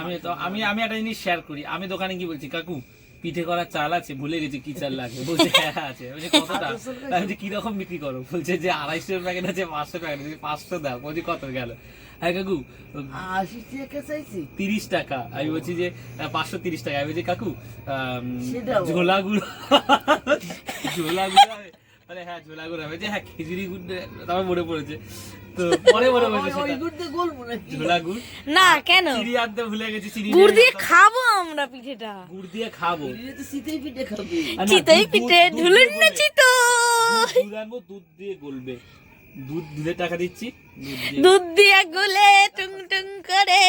আমি তো আমি আমি একটা জিনিস শেয়ার করি। আমি দোকানে কি বলছি কাকু পিঠে করার চাল আছে ভুলে গেছি কি চাল লাগে। বলছে হ্যাঁ আছে। বলছে কতটা? আমি বলছি, কি রকম বিক্রি করো? বলছে যে আড়াইশো প্যাকেট আছে পাঁচশো প্যাকেট আছে পাঁচশো দাও। বলছি কত গেল? হ্যাঁ কাকু আশি টাকা চাইছি? তিরিশ টাকা। আমি বলছি যে পাঁচশো তিরিশ টাকা। আমি বলছি কাকু ঝোলা গুঁড়ো। ঝোলা গুঁড়ো? মানে হ্যাঁ ঝোলা গুঁড়ো হবে। যে হ্যাঁ খিচুড়ি গুড় তারপর মনে পড়েছে তো পরে ঝোলা গুড়? না কেন? চিনি আনতে ভুলে গেছি চিনি গুড় দিয়ে খাব আমরা পিঠেটা। গুড় দিয়ে খাব। শীতেই পিঠে খাবে। না, চিতই দুধ- পিঠে ঢুলুন না দিয়ে চিতো গলবে। দুধ আনব দুধ দিয়ে গলবে। দুধ দুধের টাকা দিচ্ছি দুধ দিয়ে গুলে টুং টুং করে।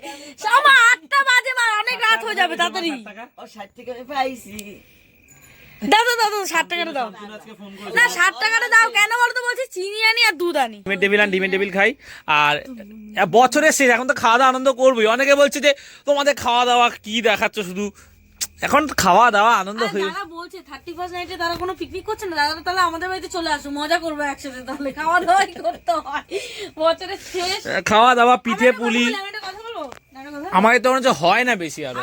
সময় আটটা বাজে অনেক রাত হয়ে যাবে তাড়াতাড়ি। ও ষাট টাকা পাইছি। দাও দাও দাও ষাট টাকাটা দাও। শান্তনু আজকে ফোন করে না ষাট টাকাটা দাও। কেন বলতো বলছি চিনি আনি আর দুধ আনি। ডিমের টেবিল আর ডিমের টেবিল খাই। আর বছরের শেষ এখন তো খাওয়া দাওয়া আনন্দ করবোই। অনেকে বলছে যে তোমাদের খাওয়া দাওয়া কি দেখাচ্ছ শুধু? এখন খাওয়া দাওয়া আনন্দ হয়ে তারা বলছে থার্টি ফার্স্ট নাইটে তারা কোনো পিকনিক করছে না। দাদা তাহলে আমাদের বাড়িতে চলে আসো মজা করব একসাথে তাহলে। খাওয়া দাওয়াই করতে হয়। বছরের শেষ। খাওয়া দাওয়া পিঠে পুলি। আমার তো মনে হচ্ছে হয় না বেশি আরও।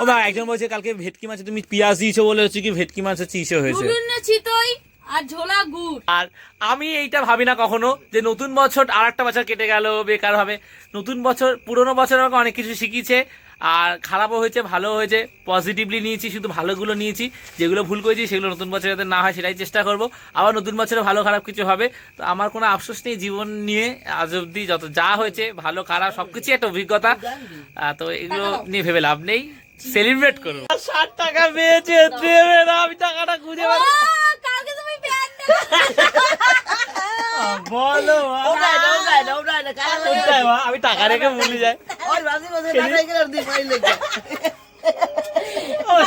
ও মা একজন বলছে কালকে ভেটকি মাছে তুমি পেঁয়াজ দিয়েছ বলে হচ্ছে কি ভেটকি মাছ হচ্ছে ইসে হয়েছে চিতই আর ঝোলা গুড়। আর আমি এইটা ভাবি না কখনো যে নতুন বছর আর একটা বছর কেটে গেল বেকার হবে। নতুন বছর পুরোনো বছর আমাকে অনেক কিছু শিখিয়েছে আর খারাপও হয়েছে ভালো হয়েছে পজিটিভলি নিয়েছি শুধু ভালোগুলো নিয়েছি যেগুলো ভুল করেছি সেগুলো নতুন বছরে যাতে না হয় সেটাই চেষ্টা করব। আবার নতুন বছরে ভালো খারাপ কিছু হবে তো আমার কোনো আফসোস নেই জীবন নিয়ে আজ অব্দি যত যা হয়েছে ভালো খারাপ সবকিছু একটা অভিজ্ঞতা। তো এগুলো নিয়ে ভেবে লাভ নেই। সেলিব্রেট করব ষাট টাকা পেয়েছে দেবে না আমি টাকাটা খুঁজে বলো? আমি টাকা রেখে ভুলে যাই।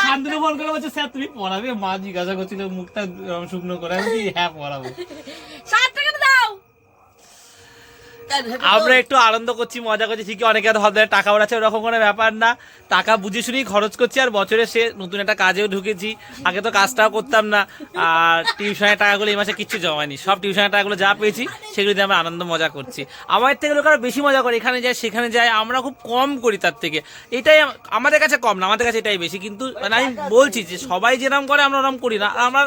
শান্তনু ফোন করে বলছে স্যার তুমি পড়াবে? মা জিজ্ঞাসা করছিল মুখটা শুকনো করে আমি হ্যাঁ পড়াবো। আমরা একটু আনন্দ করছি মজা করছি ঠিকই অনেকে হয়তো ভাববে টাকা ওড়াচ্ছে ওরকম কোনো ব্যাপার না। টাকা বুঝে শুনেই খরচ করছি আর বছরে সে নতুন একটা কাজেও ঢুকেছি। আগে তো কাজটাও করতাম না। আর টিউশনের টাকাগুলো এই মাসে কিচ্ছু জমায়নি। সব টিউশনের টাকাগুলো যা পেয়েছি সেগুলো দিয়ে আমরা আনন্দ মজা করছি। আমার থেকে লোক আরও বেশি মজা করে এখানে যায় সেখানে যায় আমরা খুব কম করি তার থেকে। এটাই আমাদের কাছে কম না আমাদের কাছে এটাই বেশি। কিন্তু মানে আমি বলছি যে সবাই যেরকম করে আমরা ওরকম করি না। আমরা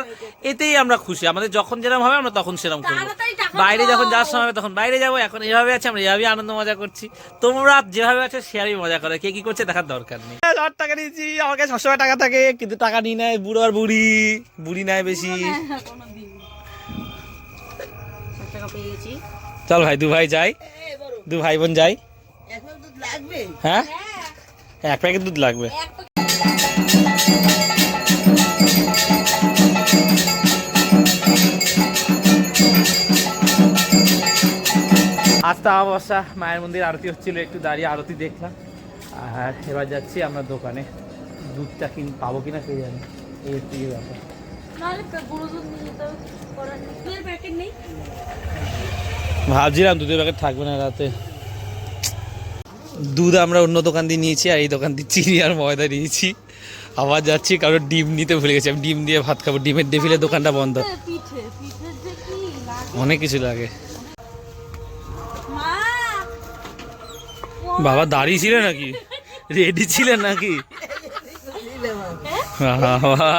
এতেই আমরা খুশি। আমাদের যখন যেরকম হবে আমরা তখন করব। তাড়াতাড়ি টাকা বাইরে যখন যাওয়ার সময় হবে তখন বাইরে যাব। এখন এভাবে আছে আমরা এভাবেই আনন্দ মজা করছি। তোমরা যেভাবে আছো সেভাবেই মজা করে। কে কি করছে দেখার দরকার নেই। হাজার টাকা নিয়েছি। আমার কাছে সবসময় টাকা থাকে কিন্তু টাকা নিয়ে নেয় বুড়ো আর বুড়ি। বুড়ি নেয় বেশি। চল ভাই দু ভাই যাই দু ভাই বোন যাই। এখন হ্যাঁ? এক প্যাকেট দুধ লাগবে। তো অবস্থা মায়ের মন্দির আরতি হচ্ছিল একটু দাঁড়িয়ে আরতি দেখলাম। আর এবার যাচ্ছি আমরা দোকানে। দুধটা কিন পাবো কিনা কে জানে। এই হচ্ছে গিয়ে ব্যাপার। করার ভাবছিলাম দুধের প্যাকেট থাকবে না রাতে। দুধ আমরা অন্য দোকান দিয়ে নিয়েছি আর এই দোকান দিয়ে চিনি আর ময়দা নিয়েছি। আবার যাচ্ছি কারণ ডিম নিতে ভুলে গেছি। আমি ডিম দিয়ে ভাত খাব ডিমের ডেফিলের দোকানটা বন্ধ। কি অনেক কিছু লাগে। বাবা দাঁড়িয়ে ছিলেন নাকি? রেডি ছিলেন নাকি? বাবা।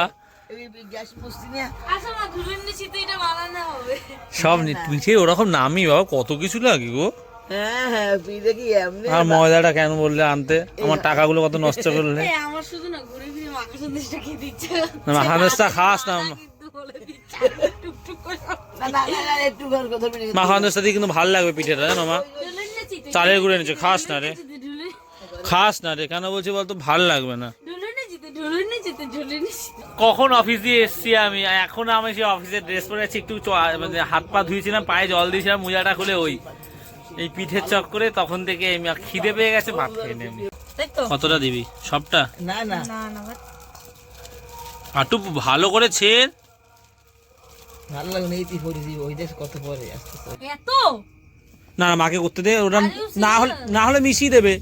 সব নি- পিঠে ওরকম নামই বাবা কত কিছু লাগে গো। হ্যাঁ হ্যাঁ পিঠে আর ময়দাটা কেন বললে আনতে? আমার টাকাগুলো কত নষ্ট করলে। এই আমার শুধু না ঘুরে ফিরে মাখা সন্দেশটা খেতে ইচ্ছে মাখানোসটা খাস না। মাখানোসটা দিয়ে কিন্তু ভালো লাগবে পিঠেটা জানো মা? চালের গুঁড়ো এনেছো খাস না রে। খাস না রে কেন বলছি বলতো ভালো লাগবে না। কখন অফিস দিয়ে এসছি আমি এখন আমি সেই অফিসের ড্রেস পরে আছি একটু চ- মানে হাত পা ধুয়েছিলাম পায়ে জল দিয়েছিলাম মোজাটা খুলে ওই এই পিঠের চক্করে তখন থেকে আমি আর খিদে পেয়ে গেছে ভাত খেয়ে নেব তাই কতটা দিবি? সবটা? না না। না না ভাই আটু ভালো করে ছেড়। ভালো লাগে না এই তুই পরে দিবি ওই দেখ কত পরে আস্তে এত? না না, মাকে করতে দে ওরা না হলে না হলে মিশিয়ে দেবে।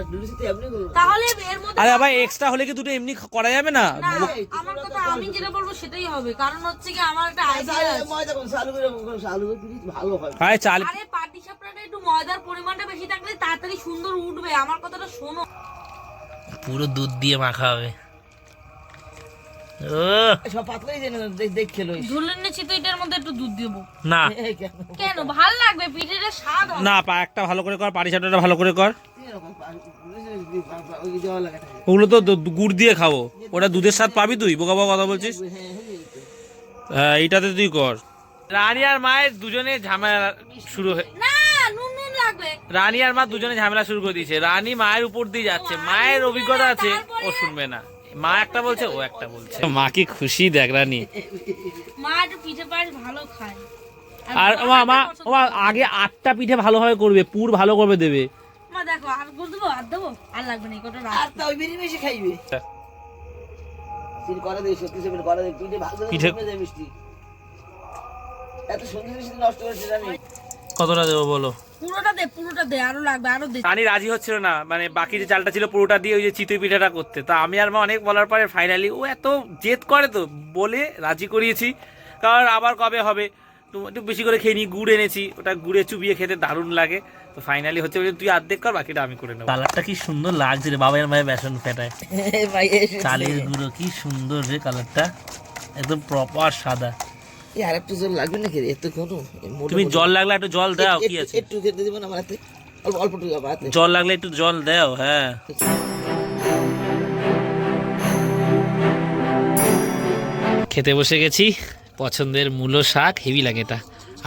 আর লুচিতে এমনি করলে তাহলে এর মধ্যে আরে আবার এক্সট্রা হলে কি দুটো এমনি করা যাবে না? আমার কথা আমি যেটা বলব সেটাই হবে। কারণ হচ্ছে কি আমার একটা আইডিয়া আছে। ময়দা কোন? চালু করে কোন চালু করে দিলে ভালো হয়। আরে চাল আরে পাটি সাপটাটা একটু ময়দার পরিমাণটা বেশি থাকলে তাড়াতাড়ি সুন্দর উঠবে। আমার কথাটা শোনো। পুরো দুধ দিয়ে মাখা হবে। সব পাতলাই জেনে দেখ দেখ খেলো ঝুলের নিচে তো এটার মধ্যে একটু দুধ দেবো। না। কেন? কেন? ভালো লাগবে পিঠেটা স্বাদ না পা একটা ভালো করে কর পাটি সাপটাটা ভালো করে কর। ওগুলো তো গুড় দিয়ে খাব। ওটা দুধের স্বাদ পাবি তুই? বোকা বোকা কথা বলছিস? হ্যাঁ হ্যাঁ তো। হ্যাঁ এইটাতে তুই কর। রানী আর মায়ের দুজনে ঝামেলা শুরু হয়ে না নুন নুন লাগবে। রানী আর মা দুজনে ঝামেলা শুরু করে দিয়েছে। রানী মায়ের উপর দিয়ে যাচ্ছে। মায়ের অভিজ্ঞতা আছে। ও শুনবে না। মা একটা বলছে ও একটা বলছে। মা কি খুশি দেখ রানী মা একটু পিঠে পায়েস ভালো খায়। আর বড় মা মা ও আগে আটটা পিঠে ভালোভাবে করবে পুর ভালো করবে দেবে। মা দেখো আর গুড় দেবো আর দেবো? আর লাগবে না কটা আর তা ওই বেশি বেশি খাইবে। করা দেয় সত্যি করা দেয় পিঠে ভালো মিষ্টি। এত সুন্দর মিষ্টি নষ্ট জানি কতটা দেবো বলো? পুরোটা দে পুরোটা দে আরও লাগবে আরও দে। রানী রাজি হচ্ছিল না মানে বাকি যে চালটা ছিল পুরোটা দিয়ে ওই যে চিতই পিঠাটা করতে। তা আমি আর মা অনেক বলার পরে ফাইনালি ও এত জেদ করে তো বলে রাজি করিয়েছি। কারণ আবার কবে হবে? তো একটু বেশি করে খেয়ে নি গুড় এনেছি ওটা গুড়ে চুবিয়ে খেতে দারুণ লাগে। তো ফাইনালি হচ্ছে তুই অর্ধেক কর বাকিটা আমি করে নেব। কালারটা কি সুন্দর লাগছে রে বাবার মায়ের বেসন ফেটায়। ভাই চালের গুঁড়ো কি সুন্দর রে কালারটা একদম প্রপার সাদা। এই আর একটু জল লাগবে নাকি এত কোনো তুমি জল লাগলে একটু জল দাও কি আছে? একটু খেতে দিব না আমার হাতে। অল্প অল্প টুকু আমার হাতে। জল লাগলে একটু জল দাও হ্যাঁ। খেতে বসে গেছি। পছন্দের মূলো শাক হেভি লাগে এটা।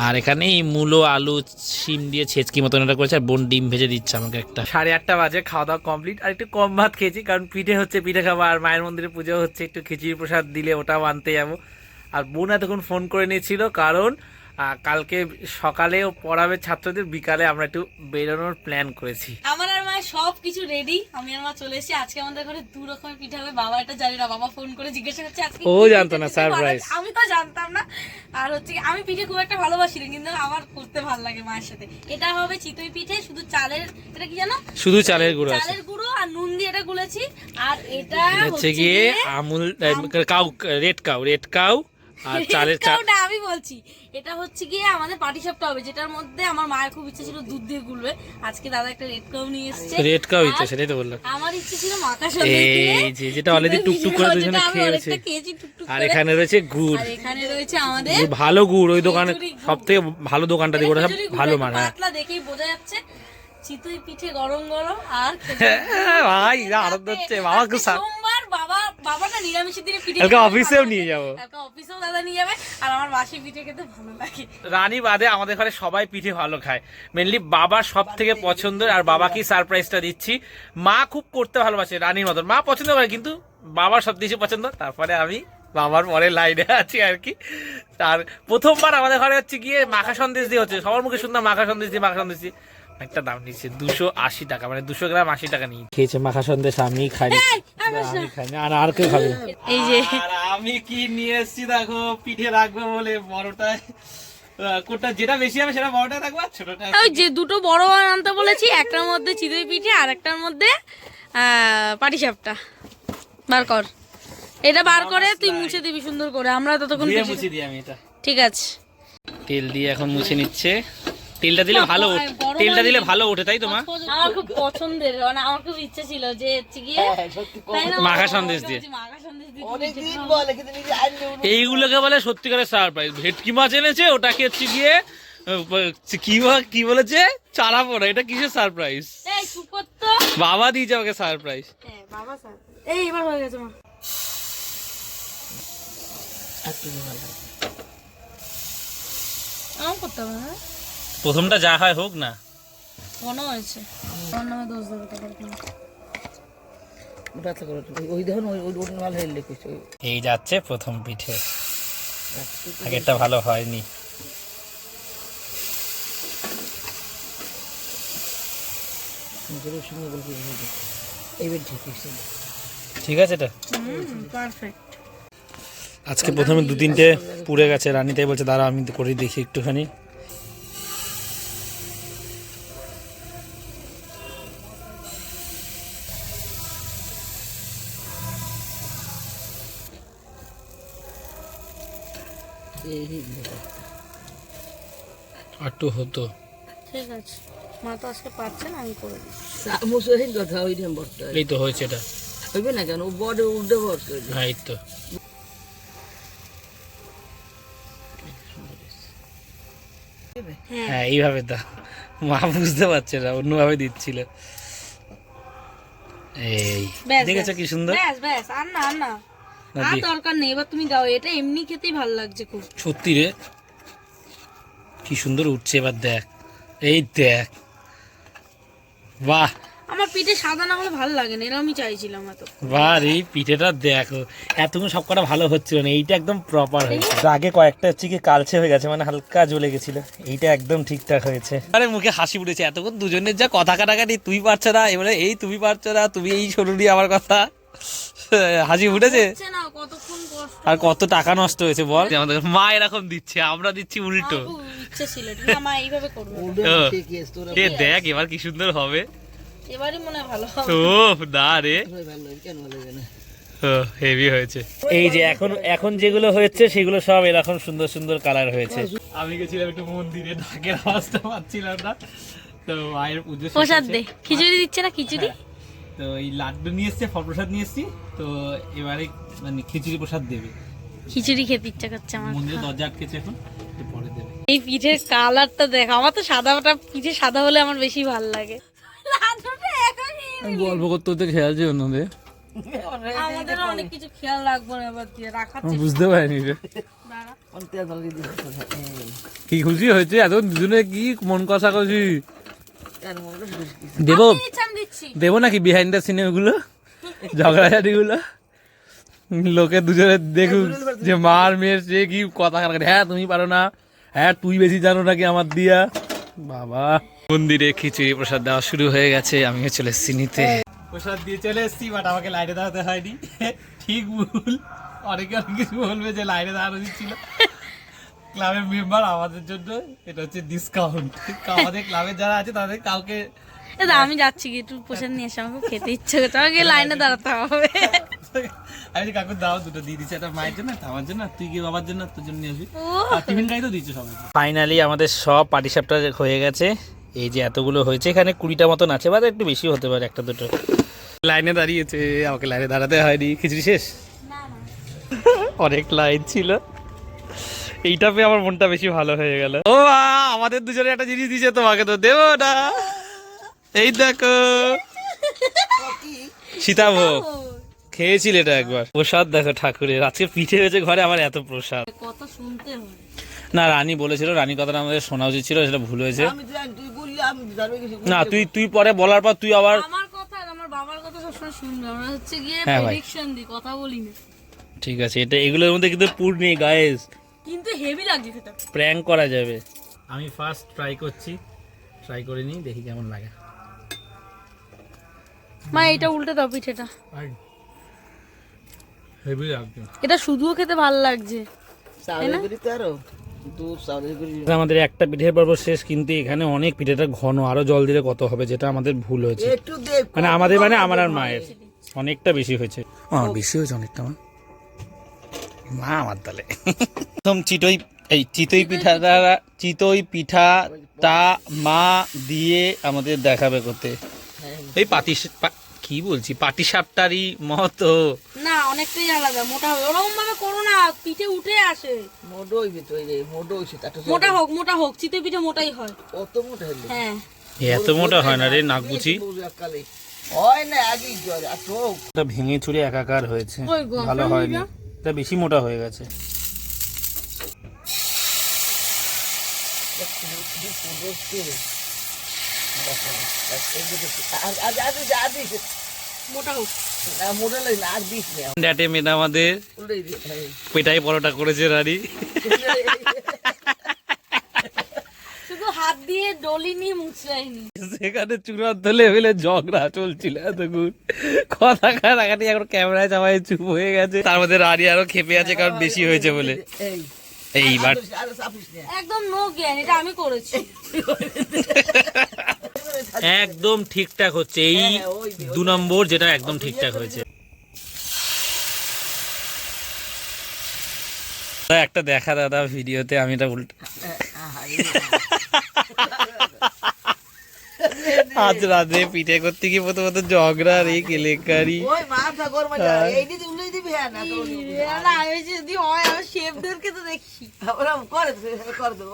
আর এখানে এই মূলো আলু শিম দিয়ে ছেচকি মতন এটা করেছে আর বোন ডিম ভেজে দিচ্ছে আমাকে একটা। সাড়ে আটটা বাজে খাওয়া দাওয়া কমপ্লিট আর একটু কম ভাত খেয়েছি কারণ পিঠে হচ্ছে পিঠে খাব আর মায়ের মন্দিরে পুজো হচ্ছে একটু খিচুড়ি প্রসাদ দিলে ওটাও আনতে যাব। আর বোন এতক্ষণ ফোন করে নিয়েছিল কারণ কালকে সকালেও পড়াবে ছাত্রদের বিকালে আমরা একটু বেরোনোর প্ল্যান করেছি। আমার আর মায়ের সব কিছু রেডি আমি আর মা চলে এসেছি। আজকে আমাদের ঘরে দু রকমের পিঠা হবে। বাবা এটা জানি না বাবা ফোন করে জিজ্ঞাসা করছে আজকে ও জানতো না, surprise। আমি তো জানতাম না। আর হচ্ছে আমি পিঠে খুব একটা ভালোবাসি না কিন্তু আমার করতে ভালো লাগে মায়ের সাথে। এটা হবে চিতই পিঠে শুধু চালের এটা কি জানো? শুধু চালের গুঁড়ো আছে। চালের গুঁড়ো আর নুন দিয়ে এটা গুলেছি। আর এটা হচ্ছে গিয়ে Amul cow red cow red cow আর চালের চা আমি বলছি। এটা হচ্ছে গিয়ে আমাদের পাটি সাপটা হবে যেটার মধ্যে আমার মায়ের খুব ইচ্ছে ছিল দুধ দিয়ে গুলবে আজকে দাদা একটা রেড কাউ নিয়ে এসেছে। রেড কাউ ইচ্ছে সেটাই তো বললাম। আমার ইচ্ছে ছিল মাখা সন্দেশ দিয়ে এই যে যেটা অলরেডি টুকটুক করে দুজনে খেয়েছে। আর এখানে রয়েছে গুড়। আর এখানে রয়েছে আমাদের ভালো গুড়। ওই দোকানে খেজুরি গুড়। সব থেকে ভালো দোকানটা দিয়ে ওটা সব ভালো মানে পাতলা দেখেই বোঝা যাচ্ছে। চিতই পিঠে গরম গরম আর খেজুরি গুড়। ভাই আনন্দ হচ্ছে বাবা খুব সা- সোমবার বাবা বাবাটা নিরামিষের দিনে পিঠে কালকে অফিসেও নিয়ে যাব। কালকে অফিসেও দাদা নিয়ে যাবে আর আমার বাসি পিঠে খেতে ভালো লাগে। রানী বাদে আমাদের ঘরে সবাই পিঠে ভালো খায়। মেনলি বাবা সব থেকে পছন্দের আর বাবাকেই সারপ্রাইজটা দিচ্ছি। মা খুব করতে ভালোবাসে রানীর মতন। মা পছন্দ করে কিন্তু বাবার সব কিছু পছন্দ। তারপরে আমি বাবার পরে লাইনে আছি আর কি। আর প্রথমবার আমাদের ঘরে হচ্ছে গিয়ে মাখা সন্দেশ দিয়ে হচ্ছে। সবার মুখে শুনলাম মাখা সন্দেশ দিয়ে মাখা সন্দেশ দিয়ে। একটা দাম নিচ্ছে দুশো আশি টাকা মানে দুশো গ্রাম আশি টাকা নিয়ে খেয়েছে মাখা সন্দেশ আমি খাইনি। আমি খাইনি আর আর কেউ খাবে এই যে আমি কি নিয়ে এসেছি দেখো পিঠে রাখব বলে বড়টায়। কোনটা যেটা বেশি হবে সেটা বড়টা রাখব আর ছোটটা ওই যে দুটো বড় আনতে বলেছি একটার মধ্যে চিতই পিঠে আর একটার মধ্যে পাটিসাপটা বার কর। এটা বার করে তুই মুছে দিবি সুন্দর করে আমরা ততক্ষণ মুছে দিই আমি এটা। ঠিক আছে। তেল দিয়ে এখন মুছে নিচ্ছে। তেলটা দিলে ভালো ওঠে। তেলটা দিলে ভালো ওঠে তাই তো মা? আমার খুব পছন্দের মানে আমার খুব ইচ্ছে ছিল যে হচ্ছে গিয়ে হ্যাঁ, না, মাখা সন্দেশ দিয়ে। এইগুলোকে বলে সত্যিকারের সারপ্রাইজ ভেটকি মাছ এনেছে ওটাকে হচ্ছে গিয়ে কি কি বলেছে? চারা পড়া এটা কিসের সারপ্রাইজ। বাবা দিয়েছে আমাকে সারপ্রাইজ হ্যাঁ, বাবা এই এবার হয়ে গেছে মা। ভালো করতে হবে না প্রথমটা যা হয় হোক না। মনে হয়েছে। আমার নামে দোষ দেবে ব্যথা করে ওই- ওই দেখুন ওই ওই ওটা হেললে কিছু এই যাচ্ছে প্রথম পিঠে। আগেরটা ভালো হয়নি। এইবার ঠিক আছে ঠিক আছে এটা পারফেক্ট আজকে প্রথমে দু তিনটে পুড়ে গেছে রানী তাই বলছে দাঁড়া আমি করে দেখি একটুখানি। একটু হতো। ঠিক আছে। মা তো আজকে পারছে না আমি করে মুসলিম কথা ওই বর্ত এই তো হয়েছে এটা। হইবে না কেন? ও বড় উল্টে বর্ত হ্যাঁ এই তো। হ্যাঁ। হ্যাঁ এইভাবে দা মা বুঝতে পারছে না অন্যভাবে দিচ্ছিল। এই দেখেছ। কি সুন্দর? ব্যাস ব্যাস আর না আর না। না আর দরকার নেই এবার তুমি দাও এটা এমনি খেতেই ভালো লাগছে খুব। সত্যি রে। কি সুন্দর উঠছে এবার দেখ। এই দেখ। বাহ। আমার পিঠে সাদা না হলে ভালো লাগে না এরকমই চাইছিলাম এত। বাহ এই পিঠেটা দেখো। এতক্ষণ সব কটা ভালো হচ্ছিল না এইটা একদম প্রপার হয়েছে। আগে কয়েকটা হচ্ছে কি কালচে হয়ে গেছে মানে হালকা জ্বলে গেছিল। এইটা একদম ঠিকঠাক হয়েছে। আরে মুখে হাসি উঠেছে এতক্ষণ দুজনের যা কথা কাটাকাটি তুই পারছ না এবারে এই তুমি পারছ না তুমি এই শুনুনি আমার কথা। হাসি উঠেছে আর কত টাকা নষ্ট হয়েছে বল। আমাদের মা এরকম দিচ্ছে আমরা দিচ্ছি উল্টো। এ দেখ এবার কি সুন্দর হবে। মনে ভালো না রে। না? হেভি হয়েছে। এই যে এখন এখন যেগুলো হয়েছে সেগুলো সব এরকম সুন্দর সুন্দর কালার হয়েছে। আমি গেছিলাম একটু মন্দিরে ঢাকের আওয়াজটা পাচ্ছিলাম না। তো মায়ের পুজো প্রসাদ দে। খিচুড়ি দিচ্ছে না খিচুড়ি? তো এই লাড্ডু নিয়ে এসছে ফল প্রসাদ নিয়ে এসছি। তো এবারে মানে খিচুড়ি প্রসাদ দেবে। খিচুড়ি খেতে ইচ্ছা করছে আমার মন্দিরে দরজা আটকেছে এখন একটু পরে দেবে। এই পিঠের কালারটা দেখ আমার তো সাদাটা পিঠে সাদা হলে আমার বেশি ভালো লাগে। গল্প করতে করতে খেয়াল ছিল না রে আমাদের অনেক কিছু খেয়াল রাখব না এবার দিয়ে রাখার বুঝতে পারিনি রে। কি খুশি হয়েছে? এত দুজনে কি মন কষা বুঝকি। দেবো? দেবো নাকি বিহাইন্ড দ্য সিনে ওগুলো ঝগড়াঝাটি গুলো? লোকে দুজনে দেখুক যে মার মেয়ের সে কি কথা কাটাকাটি হ্যাঁ তুমি পারো না। হ্যাঁ তুই বেশি জানো নাকি আমার দিয়া। বাবা। মন্দিরে খিচুড়ি প্রসাদ দেওয়া শুরু হয়ে গেছে। আমিও চলে এসেছি নিতে। প্রসাদ দিয়ে চলে এসেছি বাট আমাকে লাইনে দাঁড়াতে হয়নি। ঠিক ভুল। অনেকে অনেক কিছু বলবে যে লাইনে দাঁড়ানো দিচ্ছিল ক্লাবের মেম্বার আমাদের জন্য এটা হচ্ছে ডিসকাউন্ট আমাদের ক্লাবের যারা আছে তাদের কাউকে আমি যাচ্ছি কি একটু প্রসাদ নিয়ে এসে আমাকে খেতে ইচ্ছে করছে আমাকে লাইনে দাঁড়াতে হবে। আমি কাকুর দাও দুটো দিয়ে দিচ্ছি একটা মায়ের জন্য একটা আমার জন্য তুই কি বাবার জন্য তোর জন্য নিয়ে আসবি। আর টিফিন খাই তো দিচ্ছ সবাই ফাইনালি আমাদের সব পাটিসাপটা হয়ে গেছে। এই যে এতগুলো হয়েছে এখানে কুড়িটা মতন আছে বা একটু বেশি হতে পারে একটা দুটো। লাইনে দাঁড়িয়েছে আমাকে লাইনে দাঁড়াতে হয়নি। খিচুড়ি শেষ? অনেক লাইন ছিল। এইটা পেয়ে আমার মনটা বেশি ভালো হয়ে গেল। ও আমাদের দুজনে একটা জিনিস দিয়েছে তোমাকে তো দেবো না এই দেখো। সীতাভোগ। খেয়েছিল এটা একবার। প্রসাদ দেখো ঠাকুরের আজকে পিঠে হয়েছে ঘরে আমার এত প্রসাদ। কথা শুনতে না রানী বলেছিল রানী কথাটা আমাদের শোনা উচিত ছিল সেটা ভুল হয়েছে। না তুই তুই পরে বলার পর তুই আবার আমার কথা আমার বাবার কথা সবসময় শুনবে। আমরা হচ্ছে গিয়ে হ্যাঁ ভাই। প্রেডিকশন দিই কথা বলি না। ঠিক আছে এটা এগুলোর মধ্যে কিন্তু পুর নেই গায়েস কিন্তু হেভি লাগছে সেটা। প্র্যাঙ্ক করা যাবে। আমি ফার্স্ট ট্রাই করছি। ট্রাই করে নিই দেখি কেমন লাগে। মা এটা উল্টে দাও পিঠেটা। হেভি লাগছে। এটা শুধুও খেতে ভালো লাগছে। করি তো আরও? আমাদের একটা পিঠের পর্ব শেষ কিন্তু এখানে অনেক পিঠেটা ঘন আরও জল দিলে কত হবে যেটা আমাদের ভুল হয়েছে। মানে আমাদের মানে আমার আর মায়ের। অনেকটা বেশি হয়েছে। আমার বেশি হয়েছে অনেকটা মা। মা আমার তালে। প্রথম চিতই এই চিতই পিঠাটা চিতই পিঠাটা মা দিয়ে আমাদের দেখাবে করতে। এই পাতি কি বলছি? পাটি সাপটারই মতো। না অনেকটাই আলাদা মোটা হবে ওরকম ভাবে করো না পিঠে উঠে আসে। মোটো হইবে তো এই মোটো হইছে মোটা হোক মোটা হোক চিতই পিঠে মোটাই হয়। অত মোটা হইলে হ্যাঁ। এত মোটা হয় না রে নাক বুঝি? হয় না আগে জ্বর আর চোখ ভেঙে চুরে একাকার হয়েছে। ভালো হয়নি? এটা বেশি মোটা হয়ে গেছে আমাদের। পেটাই পরোটা করেছে রানী হাত দিয়ে ডলি নিয়ে মুছলাইনি সেখানে চূড়ান্ত লেভেলে ঝগড়া চলছিল এতক্ষণ কথা কাটাকাটি এখন ক্যামেরায় সবাই চুপ হয়ে গেছে। তার মধ্যে রানী আরও খেপে আছে কারণ বেশি হয়েছে বলে। এইবার একদম নো জ্ঞান এটা আমি করেছি। একদম ঠিকঠাক হচ্ছে। এই দু নম্বর যেটা একদম ঠিকঠাক হয়েছে। একটা দেখা দাদা ভিডিওতে আমি এটা উল্টো আজ রাতে পিঠে করতে গিয়ে প্রথমত ঝগড়া রে কেলেকারি হ্যাঁ তো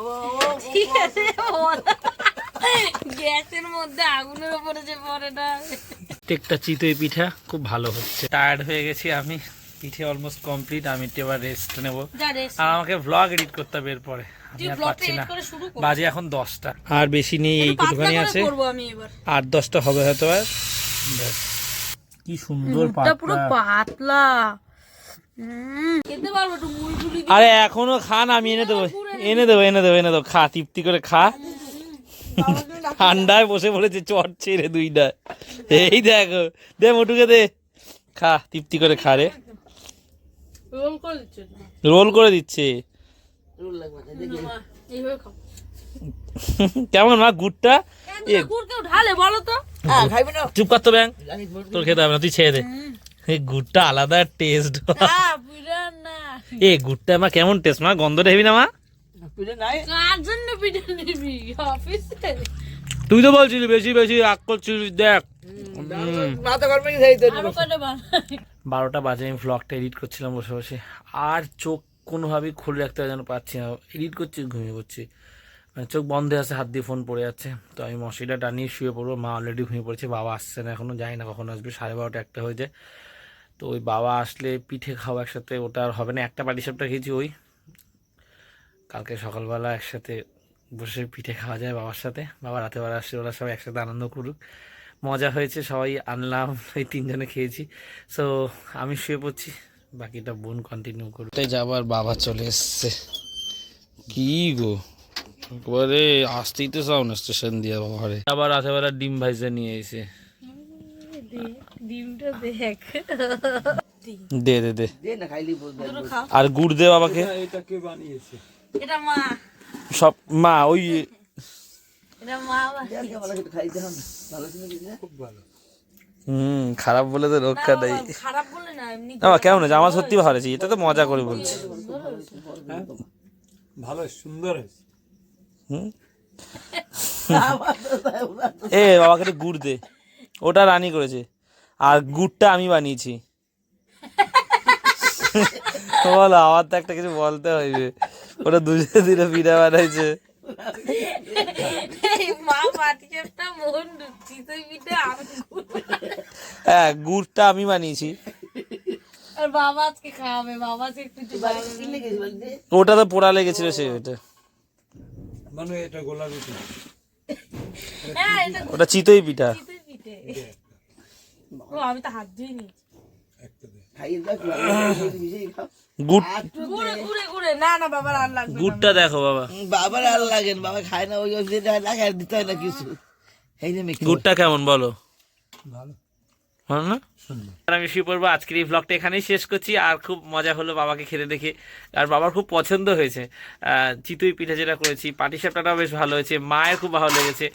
হয় তো গ্যাসের মধ্যে আগুনের উপরে যে পড়ে না প্রত্যেকটা চিতই পিঠা খুব ভালো হচ্ছে টায়ার্ড হয়ে গেছি আমি পিঠে অলমোস্ট কমপ্লিট আমি একটু এবার রেস্ট নেব আর আমাকে ভ্লগ এডিট করতে হবে এরপরে বাজে এখন দশটা। আর বেশি নেই এইটুখানি আছে। করব আমি এবার। আট দশটা হবে হয়তো আর। কি সুন্দর পুরো পাতলা। আরে এখনও খা না আমি এনে দেবো এনে দেবো এনে দেবো এনে দেবো। খা তৃপ্তি করে খা। ঠান্ডায় বসে পড়েছে চট ছেড়ে দুইটা। এই দেখো দে মোটুকে দে। খা তৃপ্তি করে খা রে। রোল করে দিচ্ছে। কেমন মা গুড়টা? এ গুড় কেউ ঢালে বলো তো। হ্যাঁ খাইবি না। চুপ কর তো ব্যাং। তোর খেতে হবে না তুই ছেড়ে দে। এই গুড়টা আলাদা টেস্ট হ্যাঁ এ গুড়টা আমার কেমন টেস্ট মা? গন্ধটা হেবি না মা? তুই তো বলছিলি বেশি বেশি রাগ করছিলিস দেখ। বারোটা বাজে আমি ভ্লগটা এডিট করছিলাম বসে বসে। আর চোখ কোনোভাবেই খুলে রাখতে যেন পাচ্ছি না। এডিট করছি, ঘুমিয়ে পড়ছি। মানে চোখ বন্ধ আছে, হাত দিয়ে ফোন পড়ে যাচ্ছে। তো আমি মশিটা টানিয়ে শুয়ে পড়ব। মা অলরেডি ঘুমিয়ে পড়েছে, বাবা আসছে না এখনও যাই না কখন আসবে, সাড়ে বারোটা একটা হয়েছে। তো ওই বাবা আসলে পিঠে খাওয়া একসাথে, ওটা আর হবে না, একটা পাটি সাপটা খেয়েছি ওই। কালকে সকালবেলা একসাথে বসে পিঠে খাওয়া যায় বাবার সাথে। বাবা রাতেবেলা আসছে, ওরা সবাই একসাথে আনন্দ করুক। মজা হয়েছে, সবাই আনলাম, এই তিনজনে খেয়েছি। সো আমি শুয়ে পড়ছি। বাকিটা বোন কন্টিনিউ করুক তাই যাবার বাবা চলে এসছে? কি গো? একবারে আসতেই তো চাও না স্টেশন দিয়ে ঘরে আবার রাতেবেলা ডিম ভাইজে নিয়ে এসে ডিমটা দেখ। দে দে দে। আর গুড় দে বাবাকে। এটা মা। সব মা ওই এটা মা ভালো হবে ভালো। হুম খারাপ বলে তো রক্ষা নেই বাবা, খারাপ বলে না এমনি না কেমন আছে আমার সত্যি ভালো আছে এটা তো মজা করে বলছি। ভালো সুন্দর হয়েছে। হুম? এ বাবাকে একটু গুড় দে। ওটা রানি করেছে। আর গুড়টা আমি বানিয়েছি। বলো আমার তো একটা কিছু বলতে হইবে। ওটা দুজনে দিনে পিঠা বানাইছে। এই মা পাটিচাপটা মোহন চিতই পিঠে আমি হ্যাঁ গুড়টা আমি বানিয়েছি। ওটা তো পোড়া লেগেছিল সে ওটা মানে এটা। হ্যাঁ ওটা চিতই পিঠা। আমি তো হাত ধুই নি গুড়টা দেখো বাবা। বাবার আর লাগেন বাবা খায় না ওই দিতে হয় না কিছু। এই যে গুড়টা কেমন বলো? ভালো। হ্যাঁ না? আমি শুয়ে পড়ব। আজকের এই ব্লগটা এখানেই শেষ করছি। আর খুব মজা হলো বাবাকে খেতে দেখে। আর বাবার খুব পছন্দ হয়েছে। চিতই পিঠা যেটা করেছি পাটিসাপটাটাও বেশ ভালো হয়েছে, মায়ের খুব ভালো লেগেছে।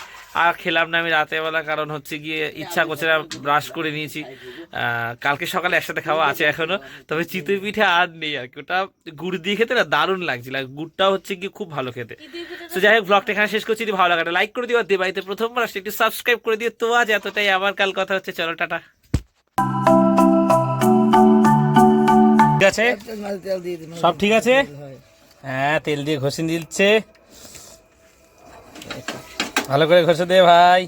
আর খেলাম না আমি রাতের বেলা কারণ হচ্ছে গিয়ে ইচ্ছা করছে না ব্রাশ করে নিয়েছি। কালকে সকালে একসাথে খাওয়া আছে এখনও। তবে চিতই পিঠা আর নেই আর কি। ওটা গুড় দিয়ে খেতে না দারুণ লাগছিল। আর গুড়টাও হচ্ছে গিয়ে খুব ভালো খেতে। তো যাই হোক ব্লগটা এখানে শেষ করছি। যদি ভালো লাগে লাইক করে দিও। আর বাড়িতে প্রথমবার আসলে একটু সাবস্ক্রাইব করে দিও। তো আজ এতটাই। আবার কাল কথা হচ্ছে। চলো, টাটা। ঠিক আছে? সব ঠিক আছে? হ্যাঁ। তেল দিয়ে ঘষে দিচ্ছে ভালো করে ঘষে দে ভাই।